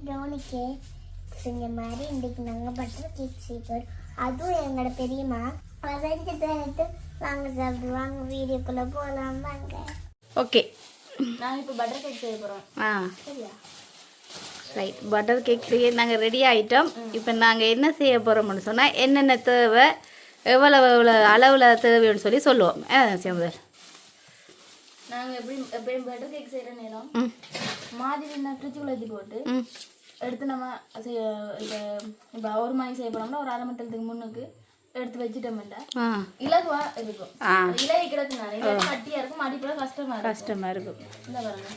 Brownie cake செஞ்ச மாதிரி இன்றைக்கு நாங்கள் பட்டர் கேக் செய்ய போகிறோம் அதுவும் எங்களோட பெரியம்மா. பதினஞ்சு பேருக்கு வாங்க சாப்பிடுவாங்க வீடியோக்குள்ளே போகலாம் வாங்க. ஓகே நாங்கள் இப்போ பட்டர் கேக் செய்ய போகிறோம் ஆ. சரியா? ரைட் பட்டர் கேக் செய்ய நாங்கள் ரெடி ஆகிட்டோம் இப்போ நாங்கள் என்ன செய்ய போகிறோம்னு சொன்னால் என்னென்ன தேவை எவ்வளவு எவ்வளோ அளவில் தேவைன்னு சொல்லி சொல்லுவோம். ஆ சிவந்தர் நாங்கள் எப்படி எப்பயும் பட்டர் கேக் செய்கிற நேரம் மாதிரி ஃப்ரிட்ஜுக்குள்ளே வச்சு போட்டு எடுத்து நம்ம செய்ய இந்த இப்போ ஒரு மணிக்கு செய்ய போனோம்னா ஒரு அரை மணி நேரத்துக்கு முன்னுக்கு எடுத்து வச்சுட்டோம்டா இலகுவா இருக்கும். ஆ. இலை கிடக்குனால இலை கட்டியாக இருக்கும் அடிப்பட கஷ்டமா இருக்கும். கஷ்டமாக இருக்கும். இந்த பாருங்க.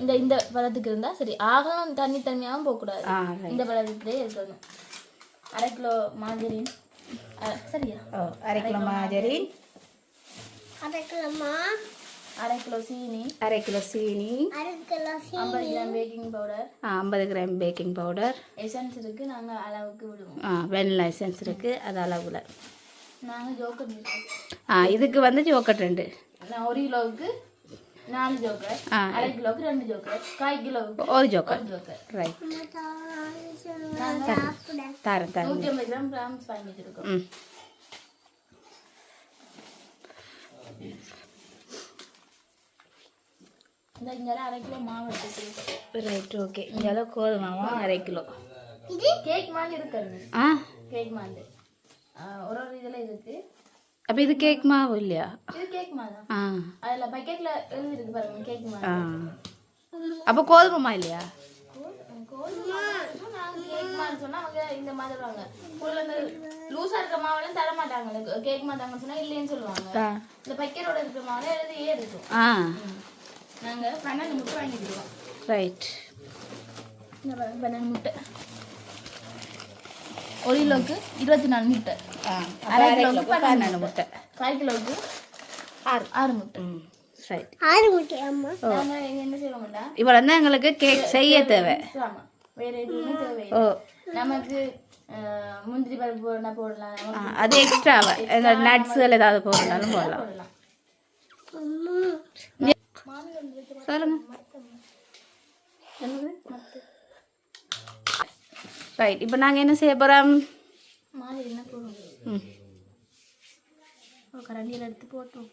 இந்த இந்த பழத்துக்கு இருந்தால் சரி ஆகலாம் தண்ணி தண்ணியாகவும் போகக்கூடாது இந்த பழத்துலேயே இருக்கணும். அரை கிலோ மாஞ்சரின். சரியா? ஓ அரை கிலோ அரை கிலோ சீனி அரை கிலோ சீனி அரைக்கலாம் ஐம்பது கிராம் பேக்கிங் பவுடர் ஆ, ஐம்பது கிராம் பேக்கிங் பவுடர் எசன்ஸ் இருக்கு நாங்கள் அளவுக்கு விடுவோம். ஆ வெனிலா எசன்ஸ் இருக்குது அது அளவில். நாங்கள் ஜோக்கர் இருக்கோம் ஆ இதுக்கு வந்து ஜோக்கட் ரெண்டு. நான் ஒரு கிலோவுக்கு நாலு ஜோக்கர் ஆ. அரை கிலோவுக்கு ரெண்டு ஜோக்கர் கால் கிலோவுக்கு ஒரு ஜோக்கட் ஒரு ஜோக்கர் ரைட் தரேன் தரேன். நூற்றி ஐம்பது கிராம் கிராம்ஸ் வாங்கி வச்சிருக்கோம். இந்த இங்கே அரை கிலோ மாவு எடுத்துருக்கு ரைட் ஓகே இந்த அளவு அரை கிலோ. கேக் மாதிரி இருக்காது ஆ? கேக் மாதிரி. ஒரு ஒரு இதில் இருக்கு. அப்போ இது கேக் மாவு இல்லையா? இது கேக் ஆ. அதில் பக்கெட்டில் எழுதிருக்கு பாருங்க கேக் மாதிரி. ஆ. அப்போ கோதுமை இல்லையா? இந்த மாதிரி லூஸாக இருக்க மாவெல்லாம் தர மாட்டாங்க. கேக் மாட்டாங்கன்னு சொன்னால் இல்லைன்னு சொல்லுவாங்க. இந்த பக்கெட்டோட இருக்கிற மாவில் எழுதியே இருக்கும். நாங்கள் பன்னெண்டு முட்டை வாங்கிட்டுருக்கோம் ரைட் பன்னெண்டு முட்டை. ஒரு கிலோவுக்கு இருபத்தி நாலு முட்டை அரை கிலோவுக்கு பன்னெண்டு முட்டை. கால் கிலோவுக்கு ஆறு ஆறு முட்டை. ரைட் ஆறு என்ன இவ்வளோ தான் எங்களுக்கு கேக் செய்ய தேவை. ஆமாம் வேறு எதுவுமே தேவையில்லை. ஓ. நமக்கு முந்திரி பருப்பு போடலாம். போடலாம் அது எக்ஸ்ட்ராவா நட்ஸுகள் ஏதாவது போடனாலும் போடலாம். போடலாம். சொல்லுங்க. ரைட் இப்போ நாங்கள் என்ன செய்ய போகிறோம் மாதிரி என்ன போடும் ம். கரண்டியில் எடுத்து போட்டோம்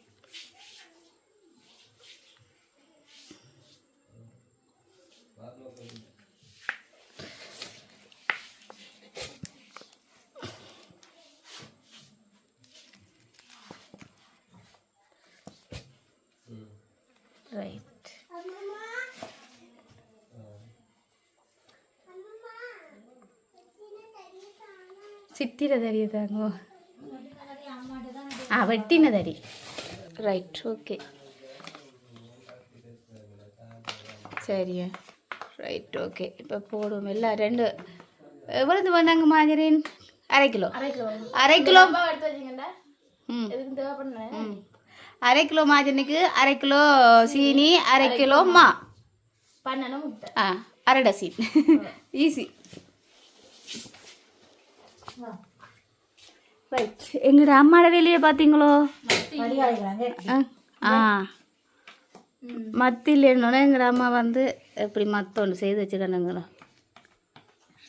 ரைட் சித்திர தடி தாங்க ஆ வெட்டின தடி ரைட் ஓகே சரியா ரைட் ஓகே இப்போ போடுவோம். எல்லாம் ரெண்டு எவ்வளவு பண்ணாங்க மாஜரின் அரை கிலோ. அரை கிலோ. அரை கிலோ. மாஜனுக்கு அரை கிலோ சீனி அரை கிலோ மா. ஆ அரை டசின். ஈஸி ரைட் எங்களோட அம்மாவோட வெளியே பார்த்தீங்களோ ஆ ஆ. மத்தி இல்லைன்னொன்னே எங்களோட அம்மா வந்து எப்படி மத்த ஒன்று செய்து வச்சுக்கணுங்களோ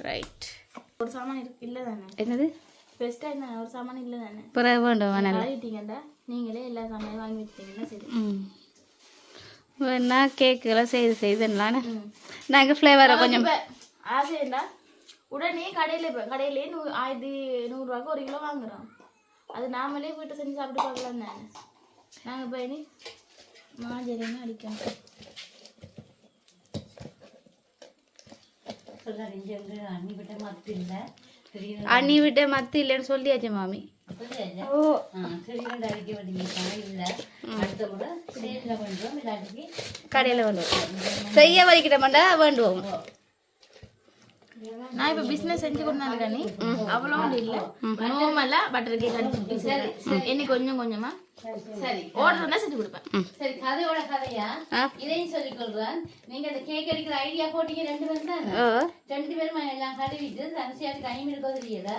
ரைட் ஒரு சாமான் இருக்கு இல்லை தானே என்னது பெஸ்ட்டாக இருந்தானே ஒரு சாமான் இல்லை தானே பிறகு வேண்டும் வேணாம் நீங்களே எல்லா சாமானையும் வாங்கி வச்சிட்டீங்கன்னா சரி. ம். வேணா கேக்கெல்லாம் செய்து செய்துலான்னு நாங்கள் ஃப்ளேவரை கொஞ்சம் இப்போ ஆசைண்டா உடனே கடையில் இப்போ கடையிலே நூ ஆயிரத்தி நூறுரூவாக்கு ஒரு கிலோ வாங்குறோம். அது நாமளே வீட்டை செஞ்சு சாப்பிட்டு பார்க்கலாம் தானே? நாங்கள் போய் மாஜரின்னு அடிக்கணும். அண்ணி விட்ட மத்து இல்லைன்னு சொல்லியாச்சு மாமி. ஓ. கடையில் வேண்டுவோம் செய்ய வலிக்கிட்ட மாட்டா வேண்டுவோம். நான் இப்போ பிஸ்னஸ் செஞ்சு கொடுத்தாங்க கண்ணி அவ்வளோ இல்லை. நார்மலாக பட்டர் கேக் என்ன கொஞ்சம் கொஞ்சமா. சரி. ஆர்டர் இருந்தால் செஞ்சு கொடுப்பேன். சரி கதையோட கதையா? இதையும் சொல்லிக் கொள்றேன். நீங்க அந்த கேக் அடிக்கிற ஐடியா போட்டீங்க ரெண்டு பேரும் தானே? ரெண்டு பேரும் எல்லாம் கழுவிட்டு தனிச்சியாட்டு டைம் இருக்கோ தெரியல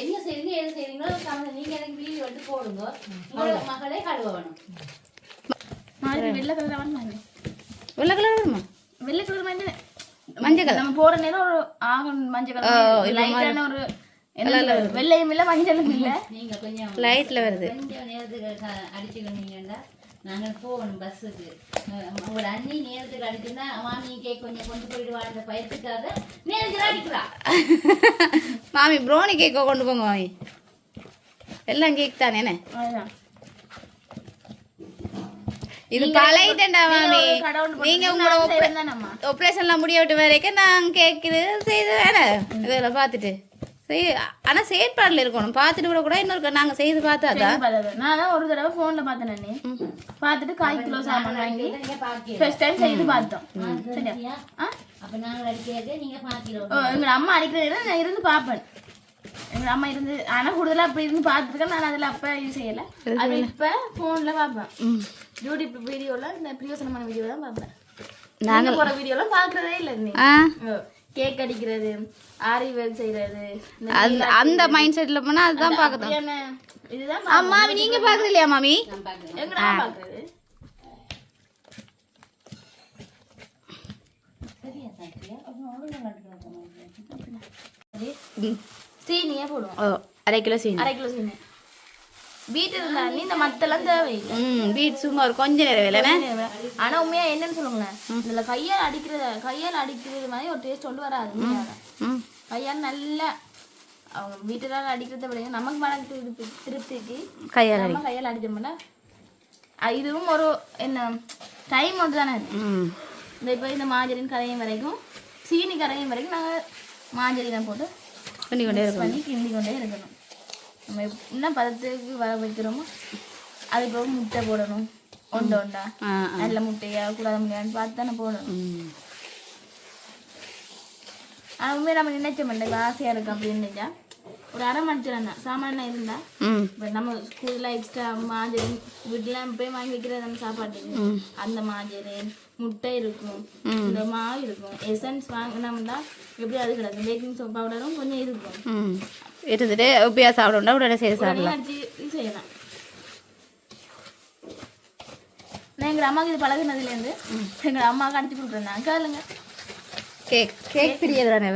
என்ன செய்றீங்க எது செய்றீங்களோ கமெண்ட் நீங்க எனக்கு வீடியோ எடுத்து போடுங்க. உங்களோட மகளே கழுவ வேணும். மாதிரி வெள்ளை கலர் வேணும் வெள்ளை கலர் வேணுமா? வெள்ளை கலர் மாதிரி மஞ்சள் கலர். நம்ம போற நேரம் ஒரு ஆகும் மஞ்சள் கலர் லைட்டான ஒரு வெள்ளையும் இல்ல மஞ்சளும் இல்ல. நீங்க கொஞ்சம் லைட்டில் வருது. கொஞ்சம் நேரத்துக்கு அடிச்சுக்கிட்டீங்கன்னா நாங்கள் போகணும் பஸ்ஸுக்கு. உங்களோட அண்ணி நேரத்துக்கு அடிச்சுன்னா மாமி கேக் கொஞ்சம் கொண்டு போயிட்டு வாழ்ந்த பயத்துக்காக. நேரத்தில் அடிக்கிறா. மாமி ப்ரோனி கேக்கை கொண்டு போங்க மாமி. எல்லாம் கேக் தானே என்ன. இது பழையட்டா மாமி. நீங்க உங்களோட. ஆப்ரேஷன்லாம் முடிய விட்டு வரைக்கும் நான் கேட்குது செய்து வேணே இதெல்லாம் பார்த்துட்டு. செய் ஆனால் செயற்பாடில் இருக்கணும். பார்த்துட்டு கூட கூட இன்னொரு நாங்கள் செய்து பார்த்தா. நான் தான் ஒரு தடவை போன்ல பார்த்தேன் நானு. பார்த்துட்டு கால் கிலோ சாமான் வாங்கி ஃபர்ஸ்ட் டைம் செய்து பார்த்தோம். சரியா? ஆ? அப்போ நாங்கள் அடிக்கிறது நீங்கள் பார்க்கிறோம் ஓ, எங்க அம்மா அடிக்கிறது நான் இருந்து பார்ப்பேன். எங்க அம்மா இருந்து ஆனா கூடுதலா அப்படி இருந்து பார்த்துருக்கேன். நான் அதுல அப்ப இது செய்யல. அது இப்ப போன்ல பார்ப்பேன். ம். யூடியூப் வீடியோல இந்த பிரியோசனமான வீடியோ தான் பார்ப்பேன். நாங்கள் நாங்க போற வீடியோலாம் பார்க்கறதே இல்ல நீ. கேக் அடிக்கிறது ஆரி வேல் செய்யறது அந்த அந்த மைண்ட் செட்டில் போனால் அதுதான் மாதிரியான இதுதான் மாமி நீங்கள் பார்க்குறது? இல்லையா மாமி. பாக்குறது ம். சீனியே போடுவோம். அரை கிலோ சீனி. அரை கிலோ சீனி. வீட்டு இருந்தா நீ இந்த மத்தெல்லாம் தேவையில்லை. ம் வீட் சும்மா ஒரு கொஞ்ச நேரம் வேலைண்ணே ஆனா உண்மையா என்னன்னு சொல்லுங்களேன். இதுல கையால் அடிக்கிறத கையால் அடிக்கிறது மாதிரி ஒரு டேஸ்ட் கொண்டு வராது. கையால் நல்லா அவங்க அடிக்கிறத விட நமக்கு மன திருப்தி திருப்திக்கு கையால் நம்ம கையால் அடிச்சோம்னா இதுவும் ஒரு என்ன டைம் ஒன்று தானே இந்த இப்போ இந்த மாஜரின் கரையும் வரைக்கும் சீனி கரையும் வரைக்கும் நாங்கள் மாஜரினை போட்டு பண்ணி கொண்டே இருக்கும் பண்ணி கிண்டி கொண்டே இருக்கணும். நம்ம என்ன பதத்துக்கு வர வைக்கிறோமோ அதுக்கு முட்டை போடணும். ஒண்டை ஒண்டா. நல்ல முட்டையா கூடாத முட்டையான்னு பார்த்து தானே போடணும். ம். ஆனால் உண்மையை நம்ம நினைச்ச மாட்டேன் ஆசையாக இருக்கு அப்படின்னு நினைச்சா ஒரு அரை மணிச்சிரம் தான் சாமான் இருந்தா இப்போ நம்ம ஸ்கூலில் எக்ஸ்ட்ரா மாஜரி வீட்டில் போய் வாங்கி வைக்கிறது நம்ம சாப்பாட்டுக்கு. அந்த மாஜரி முட்டை இருக்கும். இந்த மாவு இருக்கும். எசன்ஸ் வாங்கினோம்னா எப்படி அது கிடக்கும்? பேக்கிங் சோப் பவுடரும் கொஞ்சம் இருக்கும். இருந்துட்டு எப்பயா சாப்பிடணும்னா உடனே செய்து சாப்பிடலாம். செய்யலாம். நான் எங்கள் அம்மாவுக்கு இது பழகுனதுலேருந்து எங்கள் அம்மாவுக்கு அடிச்சு கொடுக்குறேன் கேளுங்க. கேக் கேக் பிரியது தானே?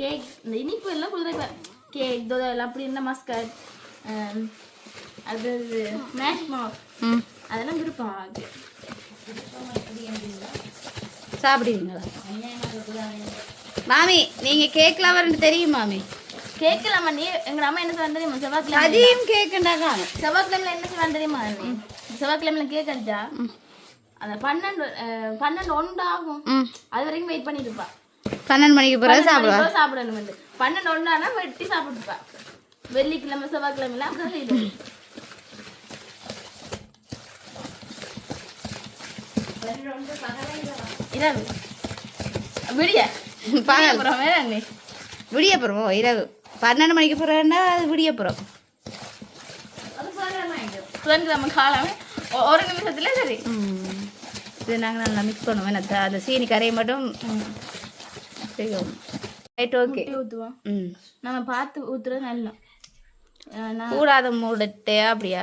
கேக். இந்த இனிப்பு எல்லாம் கொடுக்குறேன் இப்போ கேக் தோதல் அப்படி இருந்தால் மஸ்கட் அது மேஷ் மாவு. அதெல்லாம் விருப்பம் சாப்பிடுவீங்களா? மாமி நீங்க கேக் லவர்னு தெரியும் மாமி. கேட்கலாம் பண்ணி எங்கள் அம்மா என்ன செய்வாங்க தெரியுமா? செவ்வாய்க்கிழமை அதையும் கேக்குண்டா காணும். செவ்வாய்க்கிழமையில என்ன செய்வாங்க தெரியுமா அண்ணி? செவ்வாய்க்கிழமையில கேக் அடிச்சா அந்த பன்னெண்டு பன்னெண்டு ஒன்று ஆகும் அது வரைக்கும் வெயிட் பண்ணிட்டு இருப்பா. பன்னெண்டு மணிக்கு பிறகு சாப்பிடுவா? சாப்பிடணும் வந்து. பன்னெண்டு ஒன்றானா வெட்டி சாப்பிட்டுப்பா. வெள்ளிக்கிழமை செவ்வாய்க்கிழமைல அப்படிதான் செய்யணும் இரவு விடிய பகல் அப்புறம் வேற அண்ணி. விடியப்புறம் இரவு. பன்னெண்டு மணிக்கு பிறகுன்னா அது விடியப்புறம். புதன்கிழமை காலமே. ஒரு நிமிஷத்துல சரி. ம். இது நாங்கள் நல்லா மிக்ஸ் பண்ணுவோம். என்ன அந்த சீனி கரையை மட்டும் செய்வோம். ரைட் ஓகே ஊற்றுவோம் ம். நம்ம பார்த்து ஊத்துறது நல்லா கூடாத மூடட்டே அப்படியா?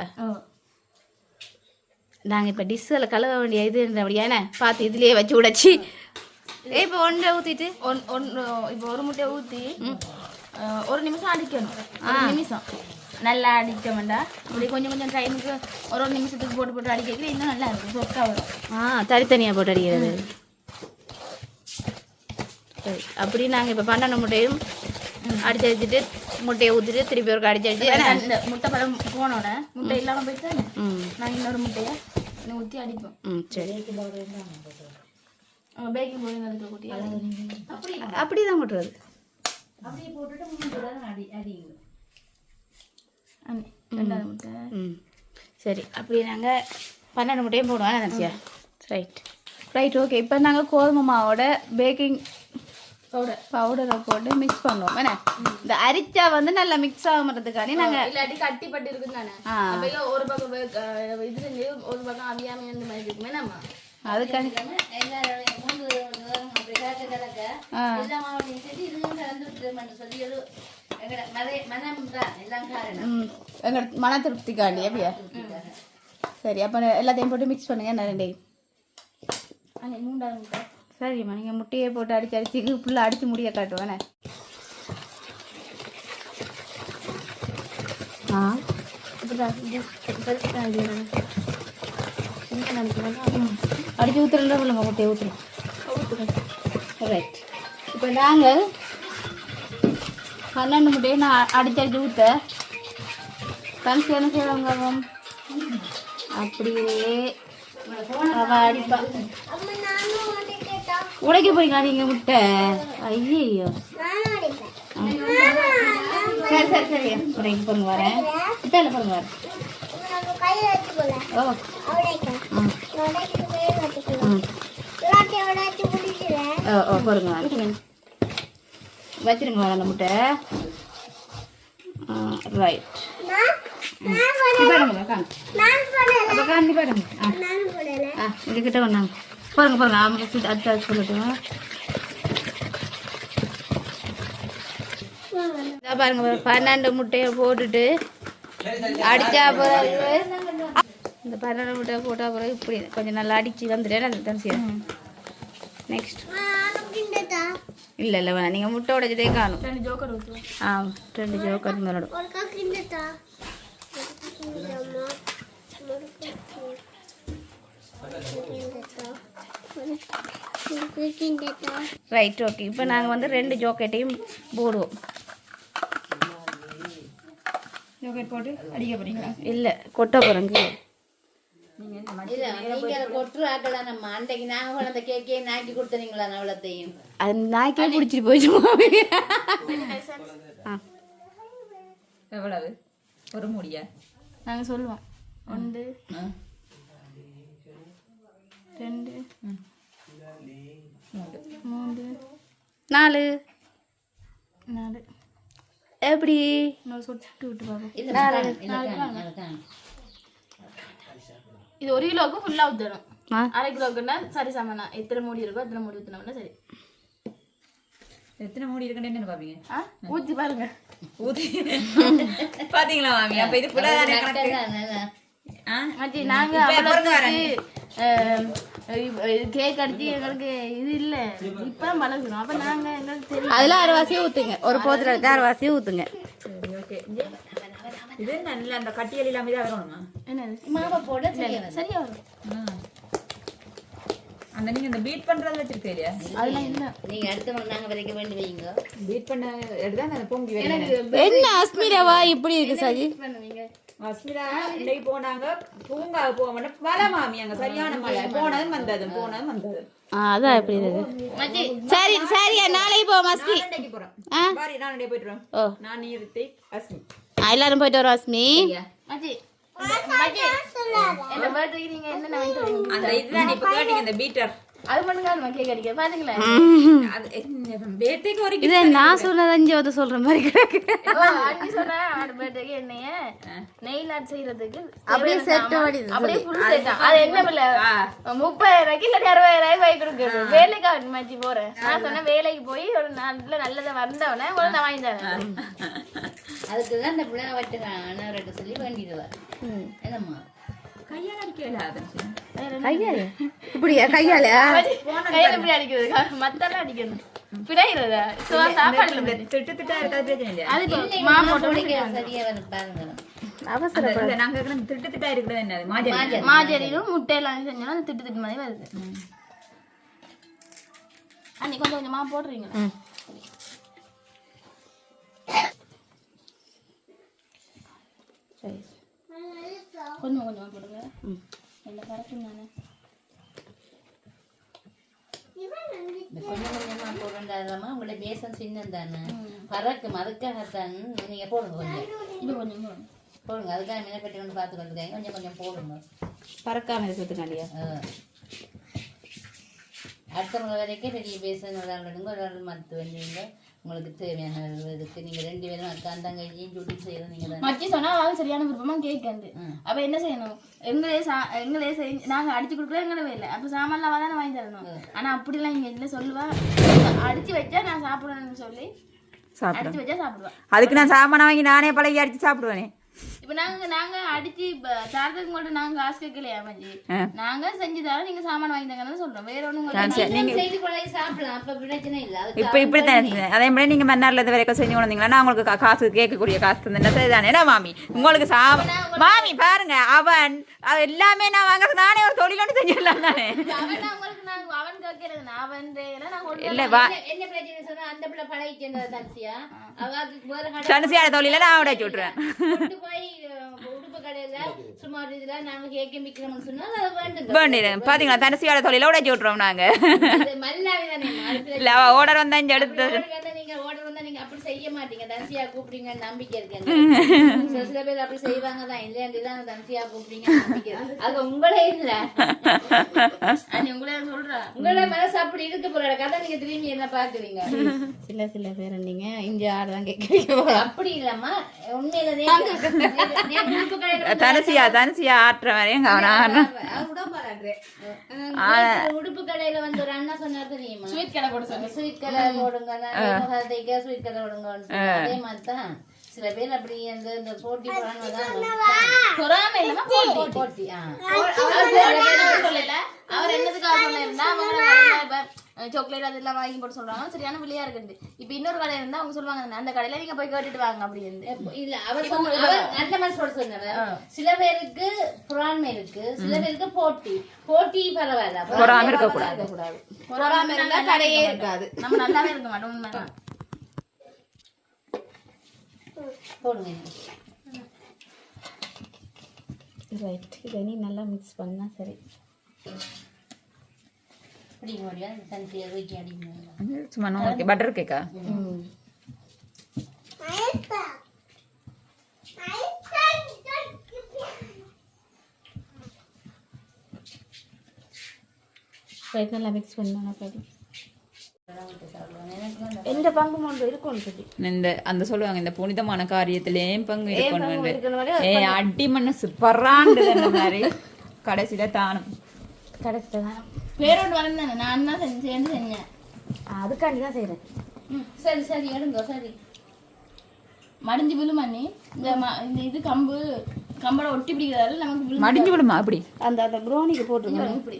நாங்கள் இப்போ டிஷ்ஷில் கழுவ வேண்டிய இது அப்படியா என்ன? பார்த்து இதுலேயே வச்சு உடைச்சி. ஏ இப்போ ஒன்றை ஊற்றிட்டு ஒன் ஒன்று இப்போ ஒரு முட்டையை ஊற்றி ஒரு நிமிஷம் அடிக்கணும். ஒரு நிமிஷம். நல்லா அடிக்க வேண்டாம் இப்படி கொஞ்சம் கொஞ்சம் டைமுக்கு ஒரு ஒரு நிமிஷத்துக்கு போட்டு போட்டு அடிக்க இன்னும் நல்லா இருக்கும். சொக்கா வரும். ஆ தனித்தனியாக போட்டு அடிக்கிறது. சரி அப்படி நாங்கள் இப்போ பன்னெண்டு முட்டையும் அடிச்சு அடிச்சுட்டு முட்டையை ஊற்றிட்டு திருப்பி ஒரு அடிச்சு அடிச்சு? இந்த முட்டை பழம் போனோட முட்டை இல்லாமல் போயிட்டு நாங்கள் இன்னொரு முட்டையை ஊற்றி அடிப்போம். ம் சரி. பேக்கிங் பவுடர் அதுக்கு கூட்டி அப்படி தான் போட்டுறது அப்படியே போட்டுட்டு மூணு தடவை அடி அடிங்க ரெண்டாவது முட்டை. ம். சரி அப்படி நாங்கள் பன்னெண்டு முட்டையும் போடுவோம். நினச்சியா ரைட் ரைட் ஓகே இப்போ நாங்கள் கோதுமை மாவோட பேக்கிங் பவுடர் பவுடரை போட்டு மிக்ஸ் பண்ணுவோம். என்ன? இந்த அரிச்சா வந்து நல்லா மிக்ஸ் ஆகுறதுக்காண்டி நாங்கள் இல்லாட்டி கட்டி பட்டு இருக்குது தானே. அப்போ ஒரு பக்கம் இது செஞ்சு ஒரு பக்கம் அவியாமை அந்த மாதிரி இருக்குமே நம்ம? அதுக்காண்டி எல்லாரும் மூணு தடவை அப்படி கிடக்க கிடக்க ஆ. எல்லா மாவட்டையும் சரி இதுவும் கலந்து விட்டுருமென்று சொல்லி ஒரு எங்கட மதை மனம் தான் எல்லாம் காரணம். ம் எங்கள் மன திருப்திக்காண்டி அப்படியா? சரி அப்போ எல்லாத்தையும் போட்டு மிக்ஸ் பண்ணுங்க அன்னைக்கு மூன்றாவது சரிம்மா நீங்கள் முட்டையை போட்டு அடிச்சு அடிச்சு ஃபுல்லாக அடிச்சு முடிய காட்டுவேனே? ஆ. அடிச்சு ஊற்றுறா இல்லைம்மா முட்டையை ஊற்றுறோம் ரைட் இப்போ நாங்கள் பன்னெண்டு முட்டையை நான் அடிச்சு அடிச்சு ஊற்ற கன்சி என்ன செய்வாங்க அப்படியே அவ அடிப்பா அம்மா நானும் அடிக்கட்டா உடைக்க போறீங்களா? நீங்க முட்டை. ஐயோ சரி சரி சரி. உடைக்க போறங்க வரேன். இப்போ இல்லை போறங்க வரேன். ஓ. ஓ ஓ போடுங்க வச்சிருங்க வரேன் அந்த முட்டை. ரைட் பாருங்க காண்டி பாருங்க. ஆ. போடல. பாருங்க பாருங்க ஆமாம் அடுத்து அடுத்து சொல்லட்டும் இதா பாருங்க பன்னெண்டு முட்டையை போட்டுட்டு அடிச்சா பிறகு இந்த பன்னெண்டு முட்டையை போட்டால் பிறகு இப்படி கொஞ்சம் நல்லா அடிச்சு வந்துட்டேன் அந்த தனிசியா நெக்ஸ்ட் நானும் கிண்டதா? இல்லை இல்லை வேணாம். நீங்கள் முட்டை உடைச்சதே காணும். ரெண்டு ஜோக்கர் ஆ ரெண்டு ஜோக்கர் மேலோட. ரைட் ஓகே இப்போ நாங்கள் வந்து ரெண்டு ஜோக்கெட்டையும் போடுவோம். ஜோக்கர் போட்டு அடிக்க போறீங்களா? இல்லை கொட்ட போகிறோங்க நாய்க்கே பிடிச்சிட்டு போயிடுச்சு எவ்வளவு? ஒரு முடியா? நாங்கள் சொல்லுவோம். ஒன்று ரெண்டு மூன்று நாலு. நாலு. எப்படி. இது ஒரு கிலோவுக்கு ஃபுல்லாக ஊற்றணும் அரை கிலோவுக்குன்னா சரி சமனா. எத்தனை மூடி இருக்கோ அத்தனை மூடி ஊற்றினோம்னா சரி. எத்தனை மூடி இருக்குன்னு என்ன பாப்பீங்க? ஊற்றி பாருங்க. ஊத்தி. பாத்தீங்களா மாமி? அப்ப இது? மச்சி நாங்கள் கேக் அடிச்சு எங்களுக்கு இது இல்லை. இப்போ பழகணும் அப்போ நாங்கள் எங்களுக்கு தெரியும். அதில் அரைவாசியும் ஊற்றுங்க ஒரு போத்தில் எடுத்து சரி ஓகே இது நல்ல அந்த கட்டியல் இல்லாம தான் வரணுமா என்னது? மாவை போட சரியா வரும். அந்த நீங்க இந்த பீட் பண்றது வச்சிருக்கே இல்லையா? அதெல்லாம் இல்லை. நீங்க அடுத்த முறை நாங்க விதைக்க வேண்டி வைங்க. பீட் பண்ண எடுத்தா அந்த பொங்கி என்ன அஸ்மிராவா? இப்படி இருக்கு சஜி? பண்ணுவீங்க? அஸ்மிதா இன்னைக்கு போனாங்க. பூங்கா போவோம்னா மழை மாமி அங்க சரியான மழை. போனதும் வந்ததும் போனதும் வந்ததும் அதான் எப்படி சரி சரியா நாளைக்கு போவோம் அஸ்மி. இன்னைக்கு போயிட்டு ஓ. நான் நீ ரித்திக் அஸ்மி எல்லாரும் போயிட்டு வரோம் அஸ்மி. அந்த இதுதான் இப்ப கேட்டீங்க இந்த பீட்டர் இதை நான் சொன்னது அஞ்சு வந்து சொல்ற மாதிரி கிடக்கு சொன்னா என்னைய நெயில் ஆர்ட் செய்யறதுக்கு அப்படியே அப்படியே ஃபுல் செட் அது என்ன பிள்ளை முப்பதாயிரம் ரூபாய்க்கு இல்லாட்டி அறுபதாயிரம் ரூபாய் வாங்கி கொடுக்குறது. வேலைக்கு அவன் மச்சி போறேன். நான் சொன்னேன் வேலைக்கு போய் ஒரு நல்ல நல்லதை வந்தவனே ஒரு நான் வாங்கி தரேன். அதுக்கு தான் இந்த பிள்ளை வட்டு அண்ணவர்கிட்ட சொல்லி வேண்டிடுவா. என்னம்மா? கையால் அடிக்கல. அது கையால? இப்படியா? கையால? கையில இப்படி அடிக்கிறது மத்தெல்லாம் அடிக்கணும் பிழைகிறதா சுவா சாப்பாடு இந்த திட்டு திட்டா இருக்காது பிரச்சனை இல்லையா? அது இப்போ இன்னைக்கு மாவு மாவு போட்டு பிடிக்க சரியா வரும் பாருங்க. அவசர அந்த- இல்ல, நாங்க கேக்குற இந்த திட்டு திட்டா இருக்கிறது என்னது? மாஜரி. மாஜரியும் முட்டையெல்லாம் செஞ்சோம்னா அது திட்டு திட்டு மாதிரி வருது. அன்னி கொஞ்சம் கொஞ்சமா போடுறீங்க ம். சரி. கொஞ்சம் கொஞ்சமா போடுங்க ம். என்ன நானே இந்த கொஞ்சம் கொஞ்சமா போடுறதாமா உங்களோட தேசம் சின்னம் தானே? பறக்கும் அதுக்காகத்தான் நீங்க போடுங்க கொஞ்சம். இது கொஞ்சம் போடுங்க போடுங்க அதுக்காக மினக்கட்டி கொண்டு பார்த்துக்கிறதுக்காக. கொஞ்சம் கொஞ்சம் போடுங்க. பறக்காம இருக்கிறதுக்காண்டியா ஆ. அடுத்தவங்க வரைக்கும் பெரிய பேசணும் ஒரு ஆள் எடுங்க ஒரு ஆள் மத்து வேண்டியவங்க உங்களுக்கு தேவையான இதுக்கு. நீங்க ரெண்டு பேரும் அக்கா தங்கச்சியும் சுட்டி செய்யறது நீங்க தான்? மச்சி சொன்னா அவன் சரியான விருப்பமா கேட்காது. அப்ப என்ன செய்யணும்? எங்களே சா எங்களே செஞ்சு நாங்க அடிச்சு கொடுக்குறது எங்களவே இல்லை. அப்ப சாமான்லாம் தானே வாங்கி தரணும். ஆனா அப்படிலாம் இங்க இல்லை சொல்லுவா. அடிச்சு வச்சா நான் சாப்பிடணும்னு சொல்லி அடிச்சு வச்சா சாப்பிடுவா. அதுக்கு நான் சாமான் வாங்கி நானே பழகி அடிச்சு சாப்பிடுவேனே. இப்ப நாங்க நாங்க அடிச்சு சார்ஜருக்கு மட்டும் நாங்க காசு கேட்கலையா மஞ்சி. நாங்க செஞ்சு தரோம் நீங்க சாமான் வாங்கி தாங்கன்னு சொல்றோம். வேற ஒண்ணும். நீங்க செய்து பழகி சாப்பிடலாம். அப்ப பிரச்சனை இல்லை. இப்போ இப்படி தான் அதே மாதிரி நீங்கள் மன்னார்ல இருந்து வரைக்கும் செஞ்சு கொண்டீங்களா நான் உங்களுக்கு காசு கேட்கக்கூடிய காசு தந்தேன் சரிதானே என்ன மாமி? உங்களுக்கு சா மாமி பாருங்க. அவன் அது எல்லாமே நான் வாங்குறது நானே ஒரு தொழிலோடு செஞ்சிடலாம் தானே. அவன் நான் உங்களுக்கு நாங்க அவன் கேட்கறது நான் அவன் நான் கொண்டு இல்லை வா என்ன- பிரச்சனை சொன்னா அந்த பிள்ளை பழகிட்டு தனிச்சியா அவ தனுசியான தொழில நான் நாங்க வேண்டும் வேண்டியது. பார்த்தீங்களா தனுசியோட தொழில மல்லாவி தானே அடுப்புல இல்லை அவள் ஓர்டர் வந்தா இங்கே நீங்க நீங்க அப்படி செய்ய மாட்டீங்க. தனியா கூப்பிடுங்க நம்பிக்கை இருக்கு. சில சில பேர் அப்படி செய்வாங்க தான். இல்லையாண்டி தான் தனியா கூப்பிடுங்க நம்பிக்கை. அது உங்களே இல்ல. உங்களே சொல்றா. உங்களோட மனசு அப்படி இருக்கு போற கதை நீங்க திரும்பி என்ன பாக்குறீங்க? சில சில பேர் நீங்க இங்க ஆடு தான் கேட்குறீங்க அப்படி இல்லம்மா. உண்மையில தனுசியா தனுசியா ஆட்டுற மாட்டாரு. நேத்து உடுப்பு கடையில வந்து ஒரு அண்ணா சொன்னார் தெரியுமா? ஸ்வீட் கடை போட சொல்லு. ஸ்வீட் கடை போடுங்க ஸ்வீட் கடை சொன்னா. அதே மாதிரி தான் சில பேர் அப்படி அந்த இந்த போட்டி பொறாம இல்லாம போட்டி. போட்டி சொல்லல. அவர் என்னதுக்காக சொன்னா அவங்க சாக்லேட் அதெல்லாம் வாங்கி போட்டு சொல்றாங்க. சரியான விலையா இருக்குது இப்ப இன்னொரு கடை இருந்தா அவங்க சொல்லுவாங்க அந்த கடையில நீங்க போய் கேட்டுட்டு வாங்க அப்படின்னு. இல்ல அவர் நல்ல மனசோட சொன்னவர். சில பேருக்கு பொறாமை இருக்கு சில பேருக்கு போட்டி. போட்டி பரவாயில்ல. பொறாம இருக்கக்கூடாது. பொறாம இருந்தா கடையே இருக்காது. நம்ம நல்லாவே இருக்க மாட்டோம் உண்மைதான். போடுங்க ரைட் இதை நீ நல்லா மிக்ஸ் பண்ணா சரி பிடிக்க முடியாது தனியாக வைக்க அடிக்கணும் சும்மா உங்களுக்கு பட்டர் கேக்கா ரைட் நல்லா மிக்ஸ் பண்ணா சரி எந்த பங்கு ஒன்று இருக்கும் இந்த அந்த சொல்லுவாங்க இந்த புனிதமான காரியத்திலேயும் பங்கு இருக்கணும் ஏ அடி மனசு அந்த மாதிரி? கடைசியில தானும். கடைசியில் தான் பேரோடு வளர்ந்தானே நான் தான் செஞ்சு சேர்ந்து செஞ்சேன். அதுக்காண்டி தான் செய்கிறேன் சரி சரி எடுங்க சரி. மடிஞ்சு விழுமா நீ? இந்த ம- இந்த இது கம்பு கம்போட ஒட்டி பிடிக்கிறதால நமக்கு மடிஞ்சு விடுமா அப்படி. அந்த அந்த ப்ரௌனிக்கு போட்டுருங்க. இப்படி.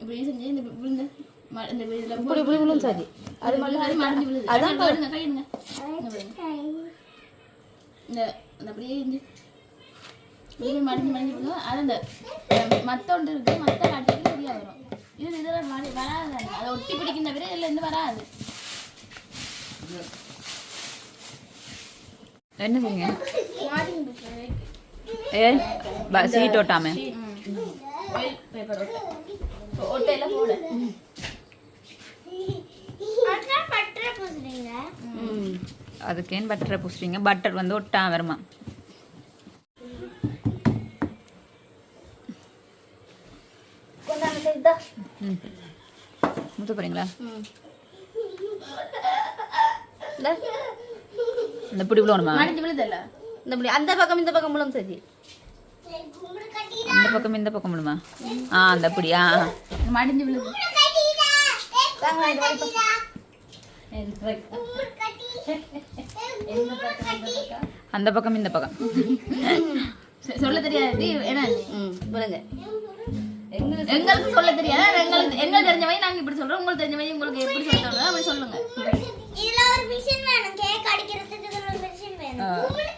இப்படி செஞ்சு இந்த விழுந்து. இப்படி இப்படி விழும் சரி. அது மட்டும் மடிஞ்சு விழுது. அதான் பாருங்க கையிடுங்க. இங்க பாருங்க. இந்த இந்த அப்படியே இந்த இப்படி மடிஞ்சு மடிஞ்சு விழும் அது அந்த அஹ், மத்த ஒன்று இருக்கு மத்த காட்டிக்கு சரியா வரும். இது இதில் மடி வராது அதை ஒட்டி பிடிக்கின்ற பிறகு இதுல இருந்து வராது. ஏ சீட் ஓட்டாம பேப்பர் போட. பட்டரை பூசுறீங்க. அதுக்கேன்னு பட்டரை பூசுறீங்க. பட்டர் வந்து ஒட்டாம வருமா முத்த போறீங்களா? இந்த. பிடி விழுவணுமா இந்த இப்படி அந்த பக்கம் இந்த பக்கம் விழும் சரி அந்த பக்கம் இந்த பக்கம் விழுமா ஆ அந்த பிடி ஆ. மடிஞ்சு விழுது அந்த பக்கம் இந்த பக்கம். சொல்ல தெரியாது. என்ன எங்களுக்கு சொல்ல தெரியாது. எங்களுக்கு எங்களுக்கு தெரிஞ்ச மாதிரி நாங்க இப்படி சொல்றோம். உங்களுக்கு தெரிஞ்ச மாதிரி உங்களுக்கு எப்படி சொல்ல தோணுதோ அப்படி சொல்லுங்க. இதுல ஒரு மிஷின் வேணும். கேக் அடிக்கிறதுக்கு ஒரு மிஷின் வேணும்.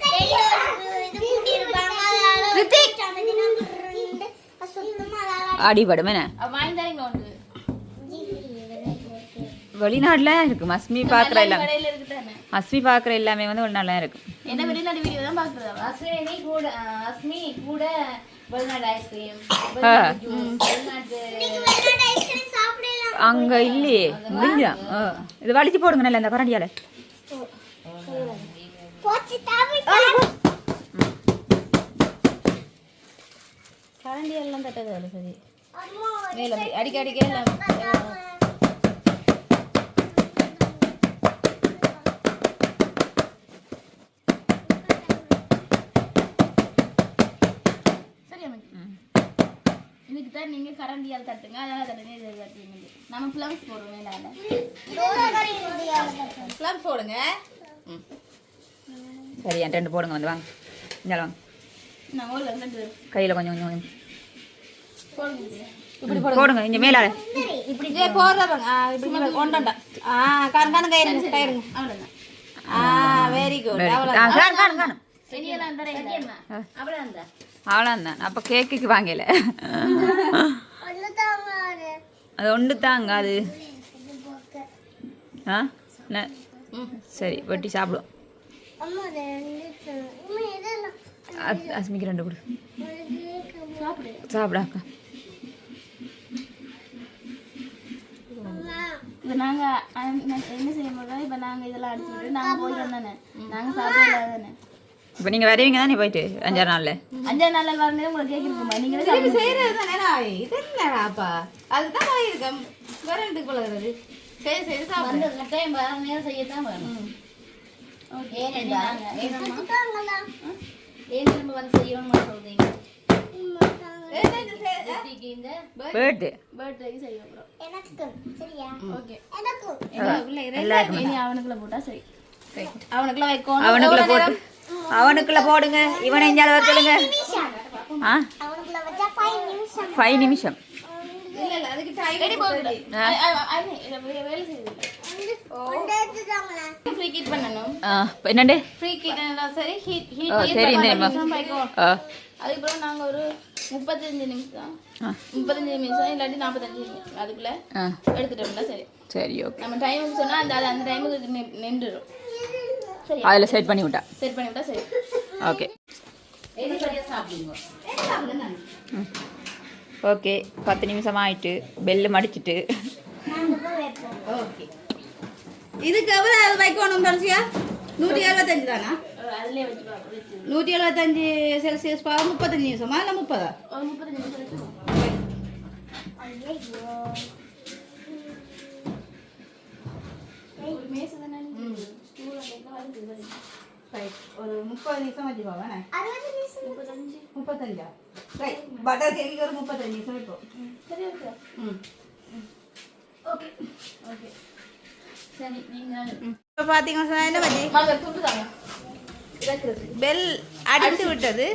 வெளிய ஒரு இது கூட்டி இருப்பாங்க அதால சமைச்சினா புர்ருண்டு சுத்தமா அதால அடிபடும் என்ன அப்ப வாங்கி தரீங்களா ஒன்று வெளிநாடுல இருக்கு. மஸ்மி பாக்குற எல்லாம். கடையில இருக்கு தானே? மஸ்மி பாக்குற எல்லாமே வந்து வெளிநாடுல இருக்கு. என்ன வெளிநாட்டு வீடியோ தான் பாக்குறதா? அஸ்வினி கூட அஸ்மி கூட வெளிநாட்டு ஐஸ்கிரீம் அங்க இல்லையே. ஆ. இது வலிச்சு போடுங்க நல்ல இந்த கரண்டியால போச்சு தாவி கரண்டி எல்லாம் தட்டது சரி. மேல அடிக்க அடிக்க. இதுக்கு தான் நீங்க கரண்டியால் தட்டுங்க. அதால தட்டுங்க. இதை தட்டுங்க நம்ம பிளம்ஸ் போடுவோம் முடியாது பிளம் போடுங்க. சரி என் ரெண்டு போடுங்க. வந்து வாங்க. இங்கே வாங்க. கையில் கொஞ்சம் கொஞ்சம் போடுங்க போடுங்க. இங்கே மேலே இப்படி போடுறவங்க ஆ இப்படி ஒன்றா ஆ கயிறுங்க கயிறுங்க அவ்வளோதான் ஆ வெரி குட் அவ்வளோ காணும். காணும் பெரியலாம் தரேன். அவ்வளோ இருந்தா அவ்வளோதான் அப்போ கேக்குக்கு வாங்கல. அது ஒன்று தாங்க அது ஆ? சரி வெட்டி அஸ்- அஸ்மிக்கு ரெண்டு கொடு. சாப்பிடு. சாப்பிடாக்கா அம்மா. இப்போ நாங்கள் என்ன செய்ய முடியும் இப்போ நாங்கள் இதெல்லாம் அடிச்சு விட்டு நாங்கள் போயிட்டோம் தானே நாங்கள் சாப்பிடல தானே இப்போ நீங்கள் வருவீங்க தானே போயிட்டு அஞ்சாறு நாளில்? அஞ்சாறு நாளில் வரணும் உங்களுக்கு கேட்குறீங்க நீங்களே திருப்பி சாப்பிடுங்க. செய்யறது தானே இது என்னடாப்பா? அதுதான் பழகிருக்கேன் வேற எதுக்கு பழகுறது சரி சரி சாப்பிடு. வந்து கட்டாயம் வர நேரம் செய்யத்தான் வேணும். ஏன் நம்ம? வந்து செய்யணும்னு சரியா? ஓகே. எனக்கும். அவனுக்குள்ள போட்டால் சரி. அவனுக்குள்ள வைக்கணும் அவனுக்குள்ள போட்டு அவனுக்குள்ள போடுங்க. இவனை எஞ்சால வைக்கலுங்க ஆ? ஃபைவ் நிமிஷம். ஃபைவ் நிமிஷம் இல்ல இல்ல அதுக்கு டைம் ரெடி போகுது வேலை செய்யுது கொண்டு எடுத்துட்டாங்களா ஃப்ரீ கிட் பண்ணணும். ஆ இப்போ என்னண்டு? சரி அதுக்கப்புறம் நாங்கள் ஒரு முப்பத்தஞ்சு நிமிஷம். முப்பத்தஞ்சு நிமிஷம் இல்லாட்டி நாற்பத்தஞ்சு நிமிஷம். அதுக்குள்ள எடுத்துட்டோம்னா சரி. சரி ஓகே. நம்ம டைமுக்கு சொன்னா அந்த அந்த டைமுக்கு நின்றுடும் அதில் செட் பண்ணி விட்டா செட் பண்ணி விட்டா சரி ஓகே ஓகே பத்து நிமிஷம் ஆயிட்டு. பெல்லு மடிச்சிட்டு. ஓகே இதுக்கு எவ்வளவு வைக்கணும் தரிசியா நூற்றி எழுபத்தஞ்சு தானா? நூற்றி எழுபத்தஞ்சு செல்சியஸ் பாவம் முப்பத்தஞ்சு நிமிஷமா இல்லை முப்பதா? ஒரு முப்பத்தஞ்சு நிமிஷம் ரைட் ஒரு முப்பது நிமிஷம் வச்சு பாவேன் அறுபது நிமிஷம். முப்பத்தஞ்சு. ரைட் பட்டர் கேக்கு ஒரு முப்பத்தஞ்சு நிமிஷம் சரி ஓகே ம். ஓகே ஓகே சரி நீங்கள் இப்போ பார்த்தீங்கன்னா சொன்னா என்ன பண்ணி பெல் அடித்து விட்டது.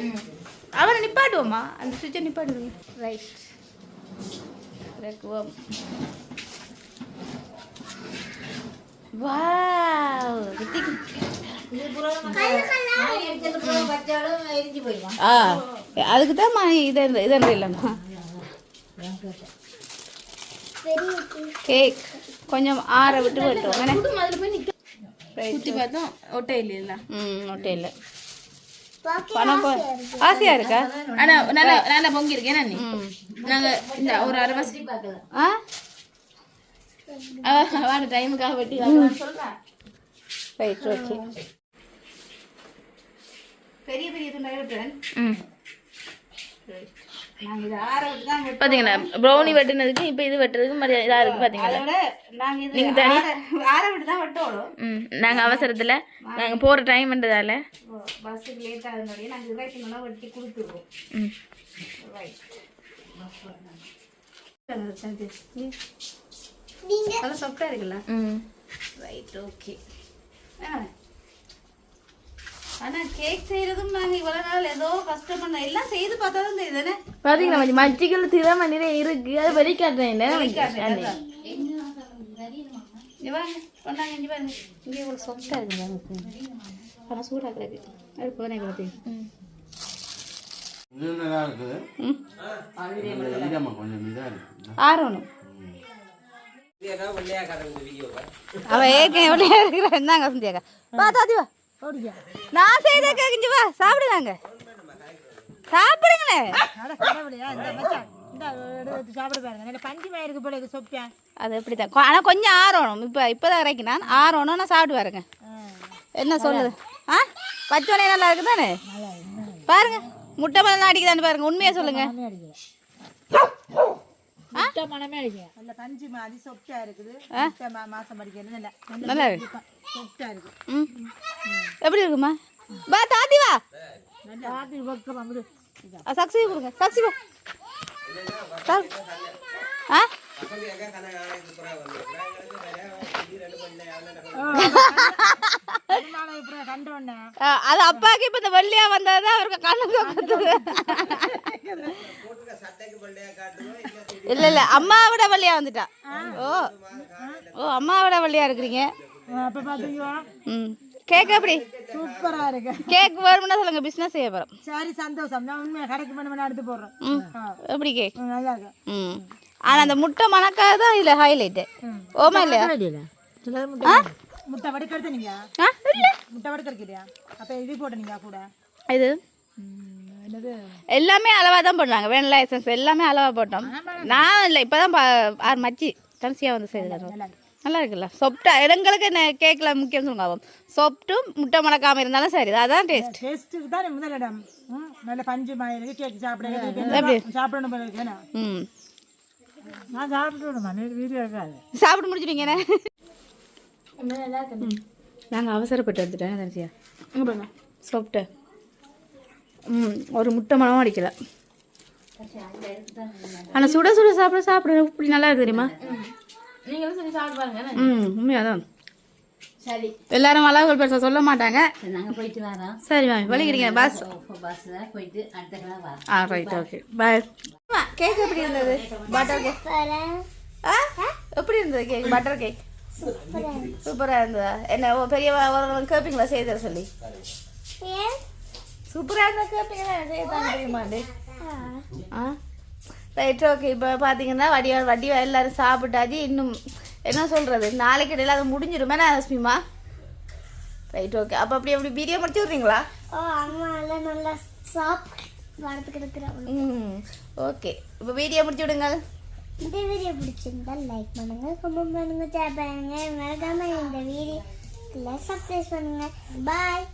அவனை நிப்பாட்டுவோமா? அந்த சுவிட்சை நிப்பாட்டுவோம் ரைட் இறக்குவோம். வாவ் ஆ அதுக்கு தான் இது இது இல்லைம்மா. கேக் கொஞ்சம் ஆற விட்டு விட்டோம் சுற்றி பார்த்தோம் ஒட்டை இல்லைல்ல. ம் ஒட்டை இல்லை. பணம் ஆசையா இருக்கா. ஆனா நல்லா நல்லா பொங்கி இருக்கேன் நாங்க இந்த ஒரு அரை வருஷம் ஆ? வாட டைமுக்காக வெட்டி சொல்றேன் ரைட் ஓகே பெரிய பெரிய தான் விட்டோம் பாத்தீங்களா? ப்ரௌனி வெட்டினதுக்கு இப்போ இது வெட்டுறதுக்கு மரியாதை இதா இருக்கு பாத்தீங்களா? நாங்கள் இது ஆற விட்டு தான் வெட்டோடும் ம். நாங்க அவசரத்துல நாங்க போற டைம்ன்றதால பஸ்ஸுக்கு லேட் ஆகுதுனாலே நாங்கள் இதாக்கணும்னா வெட்டி கொடுத்துருவோம். ம். ரைட் நீங்க நல்லா சாஃப்டாக இருக்குல்ல. ம். ரைட் ஓகே ஆனா கேக் செய்யறதும் நாங்க இவ்வளவு நாள் ஏதோ கஷ்டப்பட எல்லாம் செய்து பார்த்தா தான்? தெரியுது தானே திறமை நிறைய இருக்கு. அது வெளிக்காட்டுறேன் இல்லை இங்க வாங்க கொண்டாங்க இங்க பாருங்க. இங்கே இவ்வளோ சாஃப்டாக இருக்கு ஆனால் சூடாக கிடக்கு அது போனே கிடக்கு கொஞ்சம் ஆறணும். அவ ஏக்க எவ்வளோ இருக்கிற. என்னங்க சந்தியாக்கா. வா தாத்தி வா. நான் செய்த கேக்குஞ்சு வா சாப்பிடுவாங்க சாப்பிடுங்களே. அது எப்படி தான் ஆனால் கொஞ்சம் ஆறணும். இப்போ இப்போ தான் இறக்கி நான் ஆறணும் நான் சாப்பிட்டு பாருங்க. என்ன சொல்லுது? ஆ? பச்சோனே நல்லா இருக்கு தானே பாருங்க. முட்டை மணம் அடிக்குதான்னு பாருங்க. உண்மையா சொல்லுங்க. ஆ? நல்லா இருக்கு. ம். எப்படி இருக்குமா? வா தாத்தி வா. சக்சி கொடுங்க. சக்சி வா ஆ, அது அப்பாவுக்கு இப்ப இந்த வெள்ளையா வந்ததுதான் அவருக்கு கண்ணு கொத்துது இல்ல இல்ல அம்மாவோட வெள்ளையா வந்துட்டா. ஓ ஓ அம்மாவோட வெள்ளையா இருக்கிறீங்க. கேக் எப்படி? சூப்பரா இருக்கு. கேக் வரும்னா சொல்லுங்க பிசினஸ் செய்ய போறோம். சரி சந்தோஷம். நான் உண்மையா கடைக்கு பண்ண வேணா எடுத்து போடுறேன் ம் எப்படி கேக்? நல்லா இருக்கு. ஆனா அந்த முட்டை மணக்காக தான் இதுல ஹைலைட்டு ஓமா இல்லையா? முட்டை வடுக்கிறது நீங்க? இல்ல. முட்டை வடுக்கிறீங்க அப்ப இது போட்டு நீங்க கூட. இது. எல்லாமே அளவாக தான் போடுறாங்க. வேனிலா எசன்ஸ் எல்லாமே அளவாக போட்டோம். நான் இல்லை இப்போ தான் ஆறு மச்சி தனிசியாக வந்து செய்து தருவோம். நல்லா இருக்குல்ல? சொப்டா எங்களுக்கு என்ன கேக்கில் முக்கியம் சொல்லுங்க சொப்ட்டும் முட்டை மணக்காமல் இருந்தாலும் சரி அதான் டேஸ்ட் டேஸ்ட்டுக்கு தான் முதலிடம் ம், நல்ல பஞ்சு மாதிரி கேக் சாப்பிட எப்படி? சாப்பிடணும்? ம். நான் சாப்பிட்டு விடுமா வீடியோ இருக்காது சாப்பிட்டு இருக்கு நாங்கள் அவசரப்பட்டு எடுத்துட்டேன் பாருங்க. சொப்ட்டு ம் ஒரு முட்டை மணமும் அடிக்கல. ஆனால் சுட சுட சாப்பிட சாப்பிட இப்படி நல்லா இருக்கு தெரியுமா? நீங்களும் சரி சாப்பிட்டு பாருங்க என்ன? ம் உண்மையாதான். சரி. எல்லாரும் அளவுகள் பெருசாக சொல்ல மாட்டாங்க. சரி நாங்க போயிட்டு வரோம். சரி மேம் வலிக்கிறீங்க பாஸ். பஸ்ல போயிட்டு அடுத்த கிழமை வரோம் all right okay bye cake எப்படி இருந்தது? பட்டர் கேக் ஆ? எப்படி இருந்தது கேக் பட்டர் கேக் சூப்பராக இருந்ததா? என்ன பெரிய கேட்பீங்களா தர சொல்லி. சூப்பராக இருந்தால் கேட்பீங்களா செய்ய தான் தெரியுமாண்டு ஆ. ரைட் ஓகே இப்போ பார்த்தீங்கன்னா வடிவா வடிவா எல்லாரும் சாப்பிட்டாச்சு. இன்னும் என்ன சொல்கிறது நாளைக்கு இடையில அது முடிஞ்சிருமே நான் ரஷ்மிமா ரைட் ஓகே அப்போ அப்படி அப்படி வீடியோ முடிச்சு விட்றீங்களா? ஓ அம்மா எல்லாம் நல்லா சாப்பிட்டு வளர்த்துக்கிட்டு இருக்கிறாங்க. ம் ஓகே இப்போ வீடியோ முடிச்சு விடுங்க இந்த வீடியோ பிடிச்சிருந்தா லைக் பண்ணுங்க கமெண்ட் பண்ணுங்க ஷேர் பண்ணுங்க. மறக்காம இந்த வீடியோ சப்ஸ்கிரைப் பண்ணுங்க. பாய்